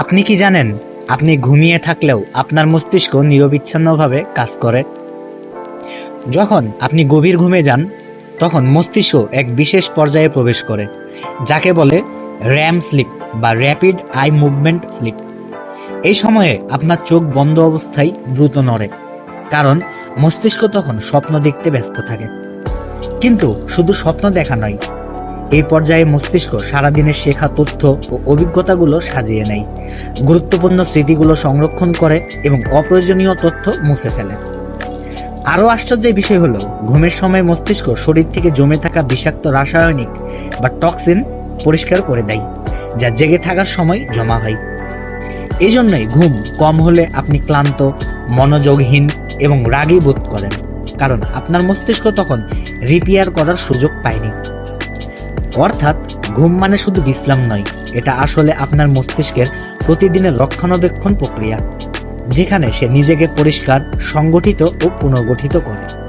আপনি কি জানেন, আপনি ঘুমিয়ে থাকলেও আপনার মস্তিষ্ক নিরবিচ্ছিন্নভাবে কাজ করে? যখন আপনি গভীর ঘুমে যান, তখন মস্তিষ্ক এক বিশেষ পর্যায়ে প্রবেশ করে, যাকে বলে র্যাম স্লিপ বা র্যাপিড আই মুভমেন্ট স্লিপ। এই সময়ে আপনার চোখ বন্ধ অবস্থায় দ্রুত নড়ে, কারণ মস্তিষ্ক তখন স্বপ্ন দেখতে ব্যস্ত থাকে। কিন্তু শুধু স্বপ্ন দেখা নয় এই পর্যায়ে মস্তিষ্ক সারাদিনের শেখা তথ্য ও অভিজ্ঞতাগুলো সাজিয়ে নেয়। গুরুত্বপূর্ণ স্মৃতিগুলো সংরক্ষণ করে এবং অপ্রয়োজনীয় তথ্য মুছে ফেলে। আরও আশ্চর্যের বিষয় হলো, ঘুমের সময় মস্তিষ্ক শরীর থেকে জমে থাকা বিষাক্ত রাসায়নিক বা টক্সিন পরিষ্কার করে দেয়, যা জেগে থাকার সময় জমা হয়। এই জন্যই ঘুম কম হলে আপনি ক্লান্ত, মনোযোগহীন এবং রাগী বোধ করেন, কারণ আপনার মস্তিষ্ক তখন রিপেয়ার করার সুযোগ পায়নি। অর্থাৎ ঘুম মানে শুধু বিশ্রাম নয়, এটা আসলে আপনার মস্তিষ্কের প্রতিদিনের রক্ষণাবেক্ষণ প্রক্রিয়া, যেখানে সে নিজেকে পরিষ্কার, সংগঠিত ও পুনর্গঠিত করে।